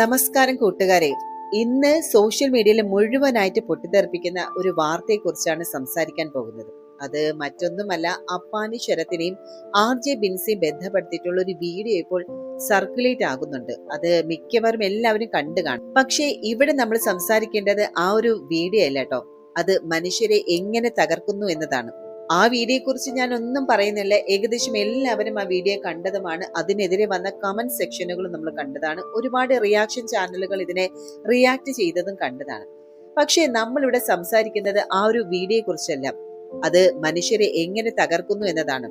നമസ്കാരം കൂട്ടുകാരെ. ഇന്ന് സോഷ്യൽ മീഡിയയിൽ മുഴുവനായിട്ട് പൊട്ടിത്തെറിപ്പിക്കുന്ന ഒരു വാർത്തയെക്കുറിച്ചാണ് സംസാരിക്കാൻ പോകുന്നത്. അത് മറ്റൊന്നുമല്ല അപ്പാനി ശരത്തിനെയും ആർ ജെ ബിൻസിയും ബന്ധപ്പെടുത്തിയിട്ടുള്ള ഒരു വീഡിയോ ഇപ്പോൾ സർക്കുലേറ്റ് ആകുന്നുണ്ട്. അത് മിക്കവാറും എല്ലാവരും കണ്ടു കാണും. പക്ഷേ ഇവിടെ നമ്മൾ സംസാരിക്കേണ്ടത് ആ ഒരു വീഡിയോ അല്ല കേട്ടോ. അത് മനുഷ്യരെ എങ്ങനെ തകർക്കുന്നു എന്നതാണ്. ആ വീഡിയോയെ കുറിച്ച് ഞാൻ ഒന്നും പറയുന്നില്ല. ഏകദേശം എല്ലാവരും ആ വീഡിയോ കണ്ടതുമാണ്. അതിനെതിരെ വന്ന കമന്റ് സെക്ഷനുകൾ നമ്മൾ കണ്ടതാണ്. ഒരുപാട് റിയാക്ഷൻ ചാനലുകൾ ഇതിനെ റിയാക്ട് ചെയ്തതും കണ്ടതാണ്. പക്ഷേ നമ്മളിവിടെ സംസാരിക്കുന്നത് ആ ഒരു വീഡിയോയെ കുറിച്ചല്ല അത് മനുഷ്യരെ എങ്ങനെ തകർക്കുന്നു എന്നതാണ്.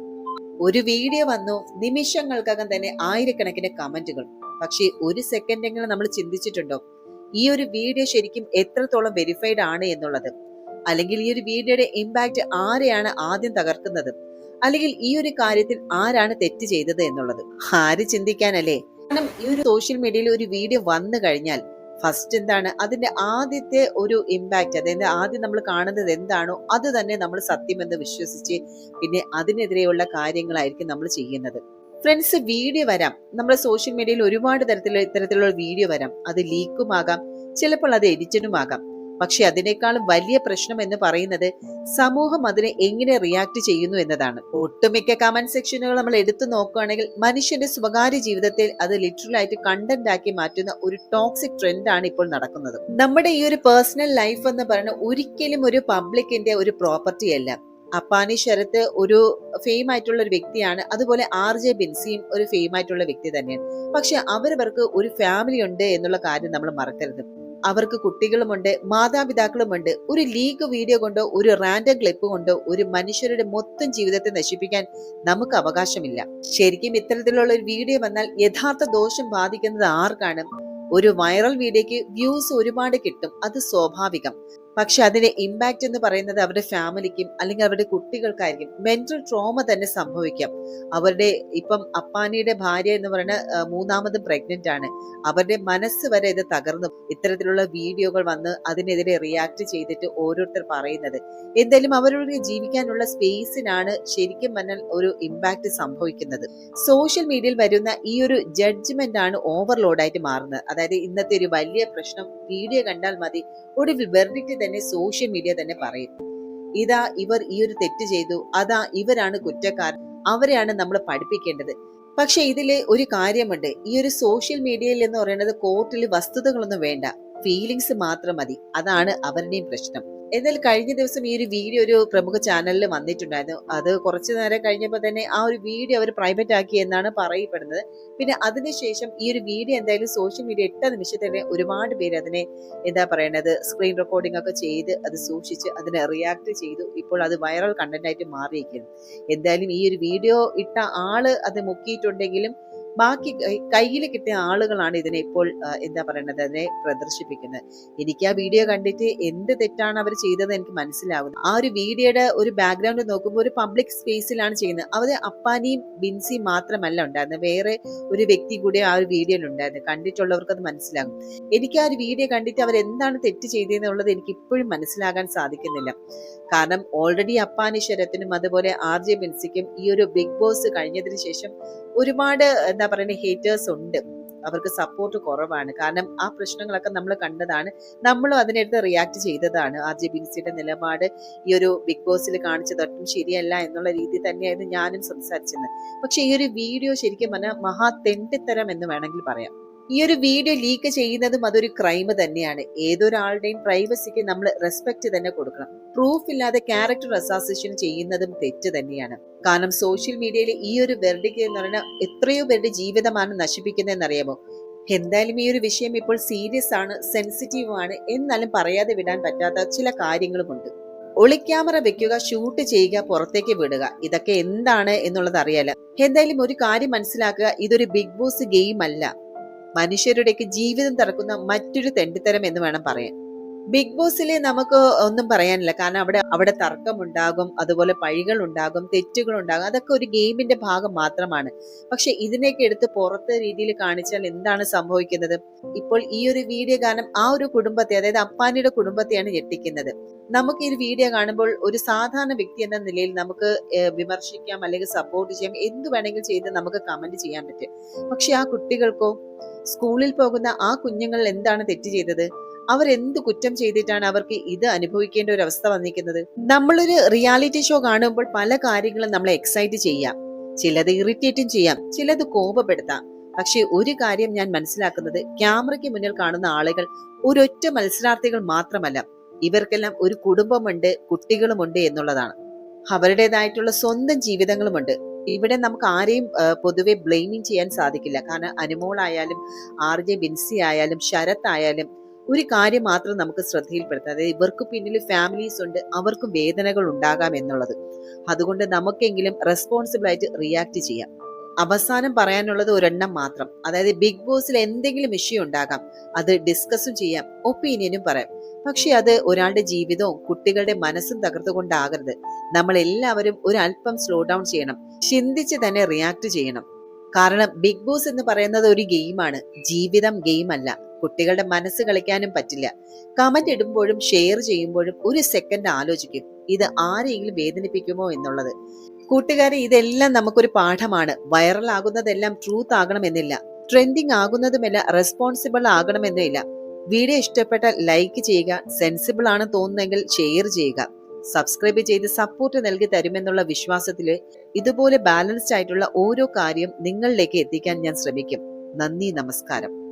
ഒരു വീഡിയോ വന്നു നിമിഷങ്ങൾക്കകം തന്നെ ആയിരക്കണക്കിന് കമന്റുകൾ പക്ഷേ ഒരു സെക്കൻഡെങ്കിലും നമ്മൾ ചിന്തിച്ചിട്ടുണ്ടോ? ഈ ഒരു വീഡിയോ ശരിക്കും എത്രത്തോളം വെരിഫൈഡ് ആണ് എന്നുള്ളത്. അല്ലെങ്കിൽ ഈ ഒരു വീഡിയോയുടെ ഇമ്പാക്റ്റ് ആരെയാണ് ആദ്യം തകർക്കുന്നത്? അല്ലെങ്കിൽ ഈ ഒരു കാര്യത്തിൽ ആരാണ് തെറ്റ് ചെയ്തത് എന്നുള്ളത്? ആര് ചിന്തിക്കാനല്ലേ? കാരണം ഈ ഒരു സോഷ്യൽ മീഡിയയിൽ ഒരു വീഡിയോ വന്നു കഴിഞ്ഞാൽ ഫസ്റ്റ് എന്താണ്? അതിന്റെ ആദ്യത്തെ ഒരു ഇമ്പാക്റ്റ് അതായത് ആദ്യം നമ്മൾ കാണുന്നത് എന്താണോ അത് തന്നെ നമ്മൾ സത്യമെന്ന് വിശ്വസിച്ച് പിന്നെ അതിനെതിരെയുള്ള കാര്യങ്ങളായിരിക്കും നമ്മൾ ചെയ്യുന്നത്. ഫ്രണ്ട്സ് വീഡിയോ വരാം. നമ്മുടെ സോഷ്യൽ മീഡിയയിൽ ഒരുപാട് തരത്തിലുള്ള ഇത്തരത്തിലുള്ള വീഡിയോ വരാം. അത് ലീക്കുമാകാം ചിലപ്പോൾ അത് എഡിറ്റഡുമാകാം പക്ഷെ അതിനേക്കാൾ വലിയ പ്രശ്നം എന്ന് പറയുന്നത് സമൂഹം അതിനെ എങ്ങനെ റിയാക്ട് ചെയ്യുന്നു എന്നതാണ്. ഒട്ടുമിക്ക കമന്റ് സെക്ഷനുകൾ നമ്മൾ എടുത്തു നോക്കുകയാണെങ്കിൽ മനുഷ്യന്റെ സ്വകാര്യ ജീവിതത്തിൽ അത് ലിറ്ററൽ ആയിട്ട് കണ്ടന്റ് ആക്കി മാറ്റുന്ന ഒരു ടോക്സിക് ട്രെൻഡ് ആണ് ഇപ്പോൾ നടക്കുന്നത്. നമ്മുടെ ഈ ഒരു പേഴ്സണൽ ലൈഫ് എന്ന് പറയുന്നത് ഒരിക്കലും ഒരു പബ്ലിക്കിന്റെ ഒരു പ്രോപ്പർട്ടി അല്ല. അപ്പാനി ശരത്ത് ഒരു ഫെയിം ആയിട്ടുള്ള ഒരു വ്യക്തിയാണ്. അതുപോലെ ആർ ജെ ബിൻസിയും ഒരു ഫെയിം ആയിട്ടുള്ള വ്യക്തി തന്നെയാണ്. പക്ഷെ അവരവർക്ക് ഒരു ഫാമിലി ഉണ്ട് എന്നുള്ള കാര്യം നമ്മൾ മറക്കരുത്. അവർക്ക് കുട്ടികളുമുണ്ട് മാതാപിതാക്കളുമുണ്ട്. ഒരു ലീഗ് വീഡിയോ കൊണ്ടോ ഒരു റാൻഡം ക്ലിപ്പ് കൊണ്ടോ ഒരു മനുഷ്യരുടെ മൊത്തം ജീവിതത്തെ നശിപ്പിക്കാൻ നമുക്ക് അവകാശമില്ല. ശരിക്കും ഇത്തരത്തിലുള്ള ഒരു വീഡിയോ വന്നാൽ യഥാർത്ഥ ദോഷം ബാധിക്കുന്നത് ആർക്കാണ്? ഒരു വൈറൽ വീഡിയോക്ക് വ്യൂസ് ഒരുപാട് കിട്ടും. അത് സ്വാഭാവികം. പക്ഷെ അതിന്റെ ഇമ്പാക്റ്റ് എന്ന് പറയുന്നത് അവരുടെ ഫാമിലിക്കും അല്ലെങ്കിൽ അവരുടെ കുട്ടികൾക്കായിരിക്കും. മെന്റൽ ട്രോമ തന്നെ സംഭവിക്കാം. അവരുടെ ഇപ്പം അപ്പാനിയുടെ ഭാര്യ എന്ന് പറയുന്ന മൂന്നാമതും പ്രഗ്നന്റ് ആണ്. അവരുടെ മനസ്സ് വരെ ഇത് തകർന്നു. ഇത്തരത്തിലുള്ള വീഡിയോകൾ വന്ന് അതിനെതിരെ റിയാക്ട് ചെയ്തിട്ട് ഓരോരുത്തർ പറയുന്നത്. എന്തായാലും അവരുടെ ജീവിക്കാനുള്ള സ്പേസിനാണ് ശരിക്കും പറഞ്ഞാൽ ഒരു ഇമ്പാക്റ്റ് സംഭവിക്കുന്നത്. സോഷ്യൽ മീഡിയയിൽ വരുന്ന ഈ ഒരു ജഡ്ജ്മെന്റ് ആണ് ഓവർലോഡായിട്ട് മാറുന്നത്. അതായത് ഇന്നത്തെ ഒരു വലിയ പ്രശ്നം വീഡിയോ കണ്ടാൽ മതി. ഒടുവിൽ വെർഡിക്റ്റ് തന്നെ സോഷ്യൽ മീഡിയ തന്നെ പറയും. ഇതാ ഇവർ ഈ ഒരു തെറ്റ് ചെയ്തു അതാ ഇവരാണ് കുറ്റക്കാർ അവരെയാണ് നമ്മൾ പഠിപ്പിക്കേണ്ടത്. പക്ഷെ ഇതിൽ ഒരു കാര്യമുണ്ട്. ഈ ഒരു സോഷ്യൽ മീഡിയയിൽ എന്ന് പറയുന്നത് കോർട്ടിൽ വസ്തുതകളൊന്നും വേണ്ട. ഫീലിങ്സ് മാത്രം മതി. അതാണ് അവരുടെയും പ്രശ്നം. എന്നാൽ കഴിഞ്ഞ ദിവസം ഈ ഒരു വീഡിയോ ഒരു പ്രമുഖ ചാനലിൽ വന്നിട്ടുണ്ടായിരുന്നു. അത് കുറച്ചു നേരം കഴിഞ്ഞപ്പോൾ തന്നെ ആ ഒരു വീഡിയോ അവർ പ്രൈവറ്റ് ആക്കി എന്നാണ് പറയപ്പെടുന്നത്. പിന്നെ അതിനുശേഷം ഈ ഒരു വീഡിയോ എന്തായാലും സോഷ്യൽ മീഡിയ എട്ട നിമിഷത്തിൽ തന്നെ ഒരുപാട് പേര് അതിനെ എന്താ പറയണത് സ്ക്രീൻ റെക്കോർഡിംഗ് ഒക്കെ ചെയ്ത് അത് സൂക്ഷിച്ച് അതിനെ റിയാക്ട് ചെയ്തു. ഇപ്പോൾ അത് വൈറൽ കണ്ടന്റ് ആയിട്ട് മാറിയിരിക്കുന്നു. എന്തായാലും ഈ ഒരു വീഡിയോ ഇട്ട ആൾ അത് മുക്കിയിട്ടുണ്ടെങ്കിലും ബാക്കി കയ്യിൽ കിട്ടിയ ആളുകളാണ് ഇതിനെ ഇപ്പോൾ എന്താ പറയുന്നത് അതിനെ പ്രദർശിപ്പിക്കുന്നത്. എനിക്ക് ആ വീഡിയോ കണ്ടിട്ട് എന്ത് തെറ്റാണ് അവർ ചെയ്തത് എനിക്ക് മനസ്സിലാവുന്നത് ആ ഒരു വീഡിയോയുടെ ഒരു ബാക്ക്ഗ്രൗണ്ട് നോക്കുമ്പോൾ ഒരു പബ്ലിക് സ്പേസിലാണ് ചെയ്യുന്നത്. അവർ അപ്പാനിയും ബിൻസിയും മാത്രമല്ല ഉണ്ടായിരുന്നത്. വേറെ ഒരു വ്യക്തി കൂടി ആ ഒരു വീഡിയോയിൽ ഉണ്ടായിരുന്നു. കണ്ടിട്ടുള്ളവർക്ക് അത് മനസ്സിലാകും. എനിക്ക് ആ ഒരു വീഡിയോ കണ്ടിട്ട് അവർ എന്താണ് തെറ്റ് ചെയ്തതെന്നുള്ളത് എനിക്ക് ഇപ്പോഴും മനസ്സിലാകാൻ സാധിക്കുന്നില്ല. കാരണം ഓൾറെഡി അപ്പാനി ശരത്തിനും അതുപോലെ ആർ ജെ ബിൻസിക്കും ഈ ഒരു ബിഗ് ബോസ് കഴിഞ്ഞതിന് ശേഷം ഒരുപാട് പറയുക ഹേറ്റേഴ്സ് ഉണ്ട്. അവർക്ക് സപ്പോർട്ട് കുറവാണ്. കാരണം ആ പ്രശ്നങ്ങളൊക്കെ നമ്മൾ കണ്ടതാണ്. നമ്മളും അതിനെടുത്ത് റിയാക്ട് ചെയ്തതാണ്. ആർ ജെ ബിൻസിയുടെ നിലപാട് ഈ ഒരു ബിഗ് ബോസിൽ കാണിച്ചത് ഒട്ടും ശരിയല്ല എന്നുള്ള രീതി തന്നെയായിരുന്നു ഞാനും സംസാരിച്ചത്. പക്ഷെ ഈ ഒരു വീഡിയോ ശരിക്കും പറഞ്ഞാൽ മഹാ തെണ്ടിത്തരം എന്ന് വേണമെങ്കിൽ പറയാം. ഈ ഒരു വീഡിയോ ലീക്ക് ചെയ്യുന്നതും അതൊരു ക്രൈം തന്നെയാണ്. ഏതൊരാളുടെയും പ്രൈവസിക്ക് നമ്മൾ റെസ്പെക്ട് തന്നെ കൊടുക്കണം. പ്രൂഫ് ഇല്ലാതെ ക്യാരക്ടർ അസോസിയേഷൻ ചെയ്യുന്നതും തെറ്റ് തന്നെയാണ്. കാരണം സോഷ്യൽ മീഡിയയിൽ ഈ ഒരു വെർഡിക്ക് എന്ന് പറഞ്ഞാൽ എത്രയോ പേരുടെ ജീവിതമാണ് നശിപ്പിക്കുന്നതെന്ന് അറിയാമോ എന്തായാലും ഈ ഒരു വിഷയം ഇപ്പോൾ സീരിയസ് ആണ് സെൻസിറ്റീവ് ആണ് എന്നാലും പറയാതെ വിടാൻ പറ്റാത്ത ചില കാര്യങ്ങളുമുണ്ട്. ഒളിക്യാമറ വെക്കുക ഷൂട്ട് ചെയ്യുക പുറത്തേക്ക് വിടുക ഇതൊക്കെ എന്താണ് എന്നുള്ളത് അറിയാല. എന്തായാലും ഒരു കാര്യം മനസ്സിലാക്കുക ഇതൊരു ബിഗ് ബോസ് ഗെയിം അല്ല. മനുഷ്യരുടെയൊക്കെ ജീവിതം തറക്കുന്ന മറ്റൊരു തെണ്ടിത്തരം എന്ന് വേണം പറയാൻ. ബിഗ് ബോസിലെ നമുക്ക് ഒന്നും പറയാനില്ല. കാരണം അവിടെ അവിടെ തർക്കമുണ്ടാകും അതുപോലെ പഴികൾ ഉണ്ടാകും തെറ്റുകൾ ഉണ്ടാകും അതൊക്കെ ഒരു ഗെയിമിന്റെ ഭാഗം മാത്രമാണ്. പക്ഷെ ഇതിനെയൊക്കെ എടുത്ത് പുറത്തെ രീതിയിൽ കാണിച്ചാൽ എന്താണ് സംഭവിക്കുന്നത്? ഇപ്പോൾ ഈ ഒരു വീഡിയോ കാരണം ആ ഒരു കുടുംബത്തെ അതായത് അപ്പാനിയുടെ കുടുംബത്തെയാണ് ഞെട്ടിക്കുന്നത്. നമുക്ക് ഈ വീഡിയോ കാണുമ്പോൾ ഒരു സാധാരണ വ്യക്തി എന്ന നിലയിൽ നമുക്ക് വിമർശിക്കാം അല്ലെങ്കിൽ സപ്പോർട്ട് ചെയ്യാം. എന്ത് വേണമെങ്കിലും ചെയ്ത് നമുക്ക് കമന്റ് ചെയ്യാൻ പറ്റും. പക്ഷെ ആ കുട്ടികൾക്കോ സ്കൂളിൽ പോകുന്ന ആ കുഞ്ഞുങ്ങൾ എന്താണ് തെറ്റ് ചെയ്തത്? അവർ എന്ത് കുറ്റം ചെയ്തിട്ടാണ് അവർക്ക് ഇത് അനുഭവിക്കേണ്ട ഒരു അവസ്ഥ വന്നിരിക്കുന്നത്? നമ്മളൊരു റിയാലിറ്റി ഷോ കാണുമ്പോൾ പല കാര്യങ്ങളും നമ്മളെ എക്സൈറ്റ് ചെയ്യാം. ചിലത് ഇറിറ്റേറ്റും ചെയ്യാം ചിലത് കോപപ്പെടുത്താം. പക്ഷേ ഒരു കാര്യം ഞാൻ മനസ്സിലാക്കുന്നത് ക്യാമറയ്ക്ക് മുന്നിൽ കാണുന്ന ആളുകൾ ഒരൊറ്റ മത്സരാർത്ഥികൾ മാത്രമല്ല ഇവർക്കെല്ലാം ഒരു കുടുംബമുണ്ട് കുട്ടികളുമുണ്ട് എന്നുള്ളതാണ്. അവരുടേതായിട്ടുള്ള സ്വന്തം ജീവിതങ്ങളുമുണ്ട്. ഇവിടെ നമുക്ക് ആരെയും പൊതുവെ ബ്ലെയിമിങ് ചെയ്യാൻ സാധിക്കില്ല. കാരണം അനുമോളായാലും ആർ ജെ ബിൻസി ആയാലും ശരത് ആയാലും ഒരു കാര്യം മാത്രം നമുക്ക് ശ്രദ്ധയിൽപ്പെടുത്താം. അതായത് ഇവർക്ക് പിന്നിൽ ഫാമിലീസ് ഉണ്ട് അവർക്കും വേദനകൾ ഉണ്ടാകാം എന്നുള്ളത്. അതുകൊണ്ട് നമുക്കെങ്കിലും റെസ്പോൺസിബിൾ ആയിട്ട് റിയാക്ട് ചെയ്യാം. അവസാനം പറയാനുള്ളത് ഒരെണ്ണം മാത്രം. അതായത് ബിഗ് ബോസിൽ എന്തെങ്കിലും ഇഷ്യൂ ഉണ്ടാകാം അത് ഡിസ്കസും ചെയ്യാം ഒപ്പീനിയനും പറയാം. പക്ഷെ അത് ഒരാളുടെ ജീവിതവും കുട്ടികളുടെ മനസ്സും തകർത്തുകൊണ്ടാകരുത്. നമ്മൾ എല്ലാവരും ഒരു അല്പം സ്ലോ ഡൗൺ ചെയ്യണം ചിന്തിച്ച് തന്നെ റിയാക്ട് ചെയ്യണം. കാരണം ബിഗ് ബോസ് എന്ന് പറയുന്നത് ഒരു ഗെയിമാണ് ജീവിതം ഗെയിം അല്ല. കുട്ടികളുടെ മനസ്സ് കളിക്കാനും പറ്റില്ല. കമന്റ് ഇടുമ്പോഴും ഷെയർ ചെയ്യുമ്പോഴും ഒരു സെക്കൻഡ് ആലോചിക്കും. ഇത് ആരെങ്കിലും വേദനിപ്പിക്കുമോ എന്നുള്ളത്. കൂട്ടുകാരെ ഇതെല്ലാം നമുക്കൊരു പാഠമാണ്. വൈറൽ ആകുന്നതെല്ലാം ട്രൂത്ത് ആകണമെന്നില്ല. ട്രെൻഡിങ് ആകുന്നതുമല്ല റെസ്പോൺസിബിൾ ആകണമെന്നില്ല. വീഡിയോ ഇഷ്ടപ്പെട്ട ലൈക്ക് ചെയ്യുക സെൻസിബിൾ ആണ് തോന്നുന്നെങ്കിൽ ഷെയർ ചെയ്യുക. സബ്സ്ക്രൈബ് ചെയ്ത് സപ്പോർട്ട് നൽകി തരുമെന്നുള്ള വിശ്വാസത്തിൽ ഇതുപോലെ ബാലൻസ്ഡ് ആയിട്ടുള്ള ഓരോ കാര്യം നിങ്ങളിലേക്ക് എത്തിക്കാൻ ഞാൻ ശ്രമിക്കും. നന്ദി നമസ്കാരം.